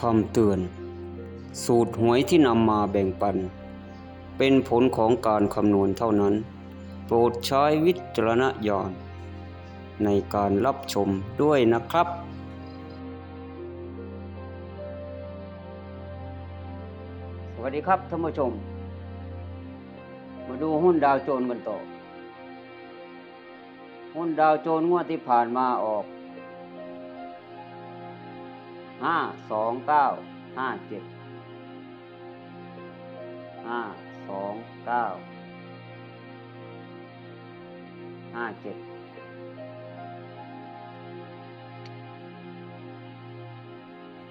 คำเตือน สูตรหวยที่นำมาแบ่งปัน เป็นผลของการคำนวณเท่านั้น โปรดใช้วิจารณญาณในการรับชมด้วยนะครับ สวัสดีครับท่านผู้ชม มาดูหุ้นดาวโจนส์กันต่อ หุ้นดาวโจนส์งวดที่ผ่านมาออก ห้าสองเก้าห้าเจ็ดห้าสองเก้าห้าเจ็ด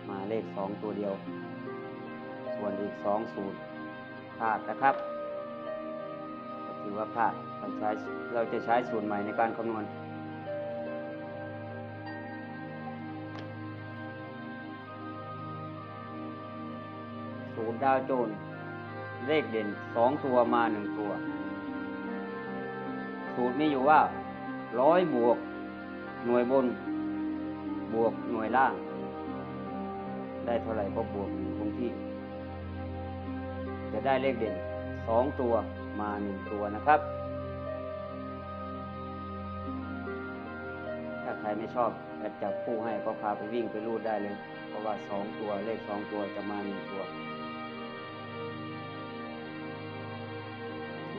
มาเลขสองตัวเดียว ส่วนอีกสองสูตรพลาดนะครับก็ถือว่าพลาดเราใช้เราจะใช้สูตรใหม่ในการคำนวณ ศูดาวโจนเลขเด่นสองตัวมาหนึ่งตัว สูตรมีอยู่ว่าร้อยบวก หน่วยบน บวกหน่วยล่าง ได้เท่าไหร่ก็บวกอยู่คงที่ จะได้เลขเด่นสองตัวมาหนึ่งตัวนะครับ ถ้าใครไม่ชอบแอดจับคู่ให้ก็พาไปวิ่งไปรูดได้เลย เพราะว่าสองตัวเลขสองตัวจะมาหนึ่งตัว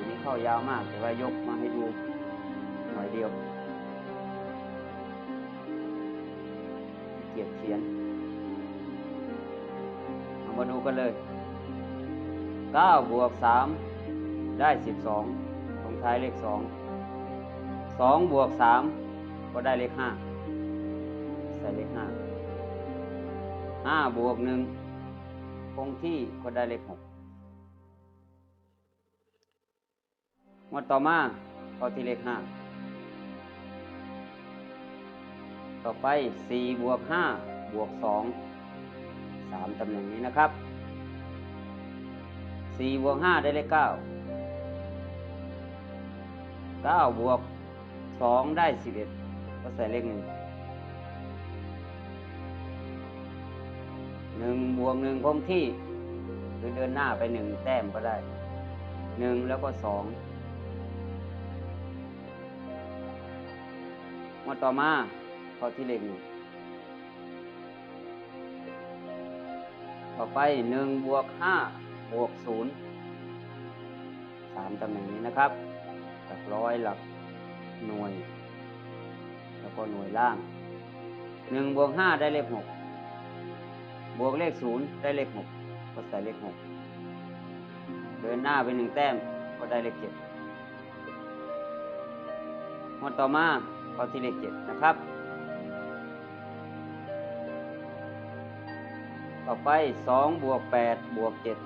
นี้เข้ายาวมาก แต่ว่ายกมาให้ดูหน่อยเดียว เกียบเขียนเอามาดูกันเลย9บวก3ได้ 12 ตรงท้ายเลข 2 2บวก3ก็ได้เลข 5 ใส่เลข 5 5บวก1คงที่ก็ได้เลข 6 งวดต่อมาข้อที่เลขห้าต่อไป4บวก5บวก2 3ตำแหน่งนี้นะครับ4บวก5ได้เลข9 9บวก2ได้11ก็ใส่เลข1 1บวก1คงที่คือเดินหน้าไป 1 แต้มก็ได้ 1 แล้วก็ 2 มาต่อมาข้อที่เลขหนึ่งต่อไปหนึ่งบวกห้าบวกศูนย์สามตำแหน่งนี้นะครับ หลักร้อยหลักหน่วย แล้วก็หน่วยล่างหนึ่งบวกห้าได้เลขหกบวกเลขศูนย์ได้เลขหกก็ใส่เลขหกเดินหน้าไปหนึ่งแต้มก็ได้เลขเจ็ดหมดต่อมา ข้อที่เลขเจ็ดนะครับ ต่อไปสองบวกแปดบวกเจ็ด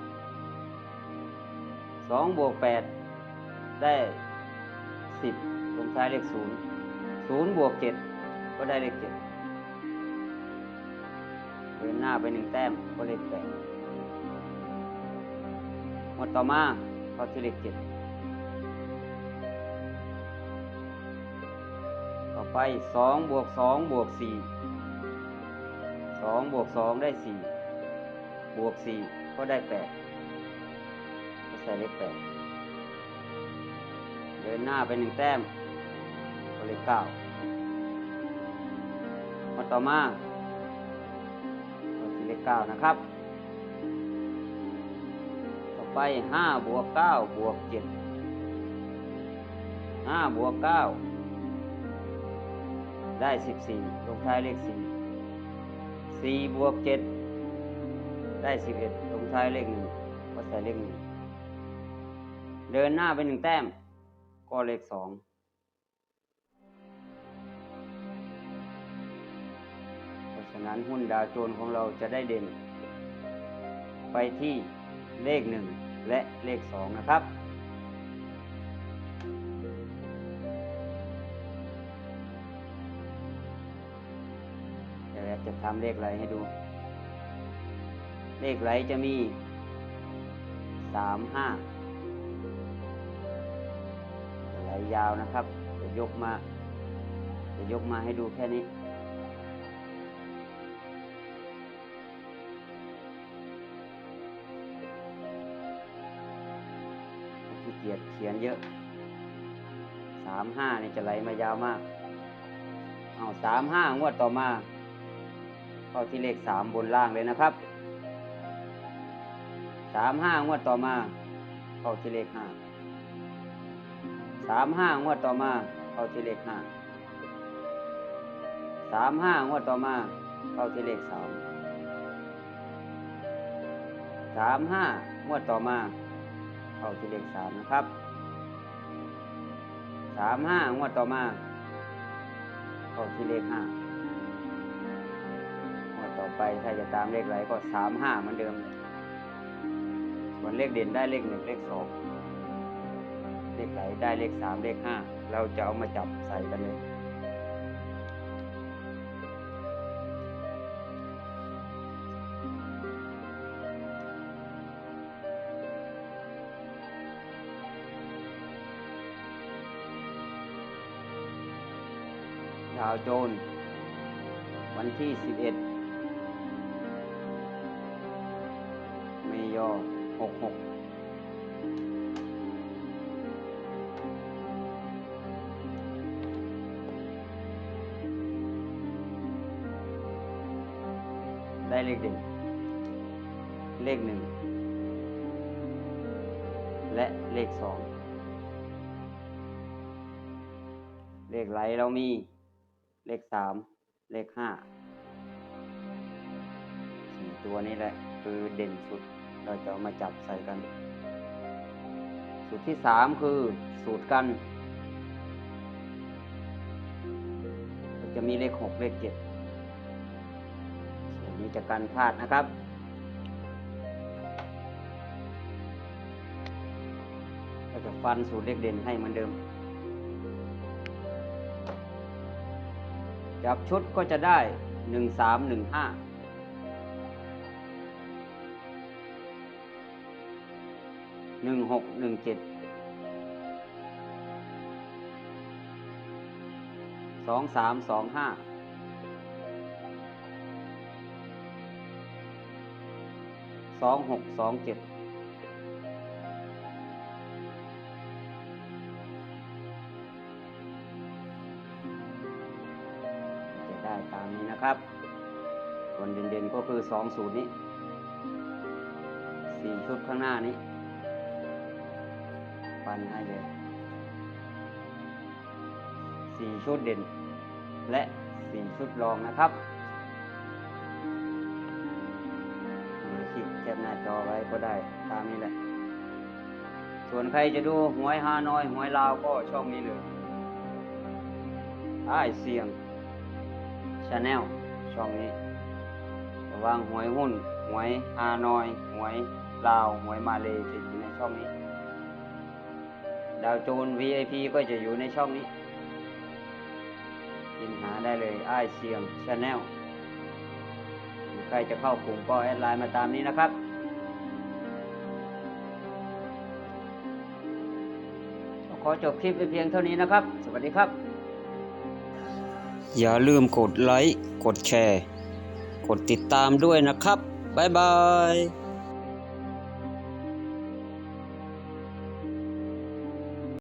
สองบวกแปดได้สิบลงท้ายเลขศูนย์ศูนย์บวกเจ็ดก็ได้เลขเจ็ดเดินหน้าไปหนึ่งแต้มก็เลขแปดหมดต่อมาข้อที่เลขเจ็ด ไปสองบวกสองบวกสี่สองบวกสองได้สี่บวกสี่ก็ได้แปดก็ใส่เลขแปดเดินหน้าไปหนึ่งแต้ม ก็เลขเก้ามาต่อมาก็นเลขเก้านะครับ ต่อไปห้าบวกเก้าบวกเจ็ดห้าบวกเก้า ได้สิบสี่ลงท้ายเลขสี่สี่บวกเจ็ดได้สิบเอ็ดลงท้ายเลขหนึ่งก็ใส่เลขหนึ่งเดินหน้าไปหนึ่งแต้ม ก็เลขสองเพราะฉะนั้นหุ้นดาวโจนของเราจะได้เด่น ไปที่เลขหนึ่งและเลขสองนะครับ จะทำเลขไหลให้ดู เลขไหลจะมีสามห้าไหลยาวนะครับ จะยกมา จะยกมาให้ดูแค่นี้ ที่เกียดเขียนเยอะสามห้านี่จะไหลมายาวมาก เอาสามห้างวดต่อมา เข้าที่เลขสามบนล่างเลยนะครับสามห้างวดต่อมา เข้าที่เลขห้าสามห้างวดต่อมา เข้าที่เลขห้าสามห้างวดต่อมา เข้าที่เลขสามสามห้างวดต่อมา เข้าที่เลขสามนะครับสามห้างวดต่อมา เข้าที่เลขห้า ไป ถ้าจะตามเลขอะไรก็สามห้าเหมือนเดิมส่วนเลขเด่นได้เลขหนึ่งเลขสองเลขไหลได้เลขสามเลขห้าเราจะเอามาจับใส่กันเลยดาวโจน วันที่ 11 66ได้เลขเด่นเลขหนึ่งและเลขสองเลขไหลเรามี เลขสามเลขห้าสี่ตัวนี้แหละ คือเด่นสุด เราจะามาจับใส่กัน สูตรที่สามคือสูตรกัน จะมีเลขหกเลขเจ็ดส่วนนี้จะกันพลาดนะครับก็จะฟันสูตรเลขเด่นให้เหมือนเดิม จับชุดก็จะได้หนึ่งสามหนึ่งห้า หนึ่งหกหนึ่งเจ็ดสองสามสองห้าสองหกสองเจ็ดจะได้ตามนี้นะครับ ส่วนเด่นๆก็คือสองสูตรนี้สี่ชุดข้างหน้านี้ ปันให้เลยสี่ชุดเด่น และสี่ชุดรองนะครับมาคลิกแคปหน้าจอไว้ก็ได้ตามนี้แหละ ส่วนใครจะดูหวยฮานอยหวยลาวก็ช่องนี้เลยไอ้เสียงชาแนลช่องนี้ระว่างหวยหุ้น หวยฮานอย หวยลาว หวยมาเลยจะอยู่ในช่องนี้ ดาวโจน VIP ก็จะอยู่ในช่องนี้ กินหาได้เลยอ้ายเสียงชาแนลใครจะเข้ากลุ่มก็แอดไลน์มาตามนี้นะครับขอจบคลิปไปเพียงเท่านี้นะครับ สวัสดีครับ อย่าลืมกดไลค์ กดแชร์ กดติดตามด้วยนะครับ บ๊ายบาย